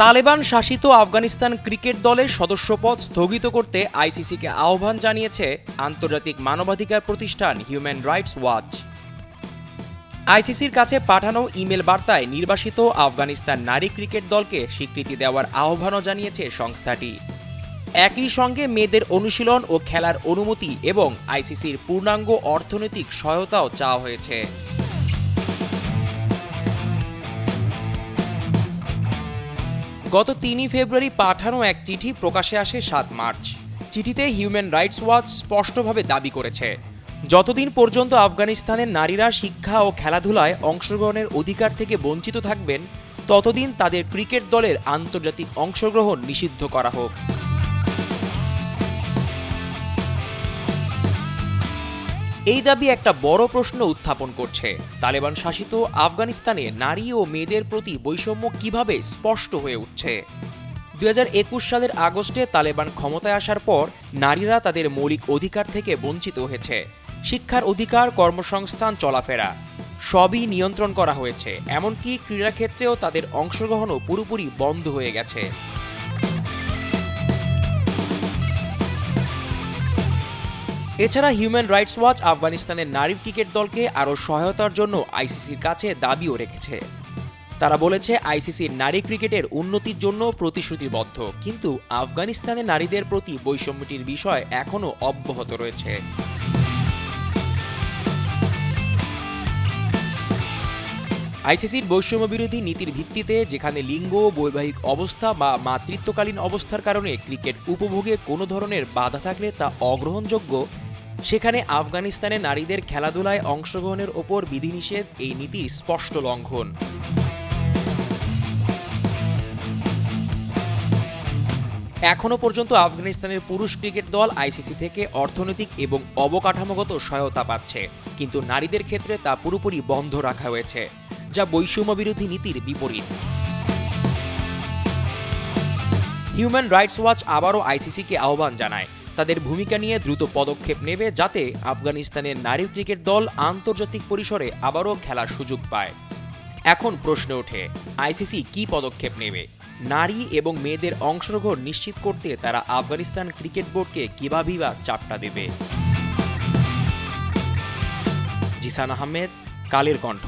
তালেবান শাসিত আফগানিস্তান ক্রিকেট দলের সদস্যপদ স্থগিত করতে আইসিসিকে আহ্বান জানিয়েছে আন্তর্জাতিক মানবাধিকার প্রতিষ্ঠান হিউম্যান রাইটস ওয়াচ। আইসিসির কাছে পাঠানো ইমেল বার্তায় নির্বাসিত আফগানিস্তান নারী ক্রিকেট দলকে স্বীকৃতি দেওয়ার আহ্বানও জানিয়েছে সংস্থাটি। একই সঙ্গে মেয়েদের অনুশীলন ও খেলার অনুমতি এবং আইসিসির পূর্ণাঙ্গ অর্থনৈতিক সহায়তাও চাওয়া হয়েছে। গত তিনই ফেব্রুয়ারি পাঠানো এক চিঠি প্রকাশে আসে সাত মার্চ। চিঠিতে হিউম্যান রাইটস ওয়াচ স্পষ্টভাবে দাবি করেছে, যতদিন পর্যন্ত আফগানিস্তানের নারীরা শিক্ষা ও খেলাধুলায় অংশগ্রহণের অধিকার থেকে বঞ্চিত থাকবেন, ততদিন তাদের ক্রিকেট দলের আন্তর্জাতিক অংশগ্রহণ নিষিদ্ধ করা হোক। এই দাবি একটা বড় প্রশ্ন উত্থাপন করছে। তালেবান শাসিত আফগানিস্তানে নারী ও মেয়েদের প্রতি বৈষম্য কীভাবে স্পষ্ট হয়ে উঠছে? দু হাজার একুশ সালের আগস্টে তালেবান ক্ষমতায় আসার পর নারীরা তাদের মৌলিক অধিকার থেকে বঞ্চিত হয়েছে। শিক্ষার অধিকার, কর্মসংস্থান, চলাফেরা সবই নিয়ন্ত্রণ করা হয়েছে। এমনকি ক্রীড়াক্ষেত্রেও তাদের অংশগ্রহণও পুরোপুরি বন্ধ হয়ে গেছে। এছাড়া হিউম্যান রাইটস ওয়াচ আফগানিস্তানের নারী ক্রিকেট দলকে আরও সহায়তার জন্য আইসিসির কাছে দাবিও রেখেছে। তারা বলেছে আইসিসির নারী ক্রিকেটের উন্নতির জন্য প্রতিশ্রুতিবদ্ধ, কিন্তু আফগানিস্তানে নারীদের প্রতি বৈষম্যটির বিষয় এখনও অব্যাহত রয়েছে। আইসিসির বৈষম্য বিরোধী নীতির ভিত্তিতে যেখানে লিঙ্গ, বৈবাহিক অবস্থা বা মাতৃত্বকালীন অবস্থার কারণে ক্রিকেট উপভোগে কোনো ধরনের বাধা থাকলে তা অগ্রহণযোগ্য সেখানে আফগানিস্তানে নারীদের খেলাধুলায় অংশগ্রহণের ওপর বিধিনিষেধ, এই নীতির স্পষ্ট লঙ্ঘন। এখনও পর্যন্ত আফগানিস্তানের পুরুষ ক্রিকেট দল আইসিসি থেকে অর্থনৈতিক এবং অবকাঠামোগত সহায়তা পাচ্ছে, কিন্তু নারীদের ক্ষেত্রে তা পুরোপুরি বন্ধ রাখা হয়েছে, যা বৈষম্য বিরোধী নীতির বিপরীত। হিউম্যান রাইটস ওয়াচ আবারও আইসিসিকে আহ্বান জানায় তাদের ভূমিকা নিয়ে দ্রুত পদক্ষেপ নেবে যাতে আফগানিস্তানের নারী ক্রিকেট দল আন্তর্জাতিক পরিসরে আবারও খেলার সুযোগ পায়। এখন প্রশ্ন ওঠে, আইসিসি কি পদক্ষেপ নেবে? নারী এবং মেয়েদের অংশগ্রহণ নিশ্চিত করতে তারা আফগানিস্তান ক্রিকেট বোর্ডকে কিভাবেই বা চাপটা দেবে? জিসান আহমেদ, কালের কণ্ঠ।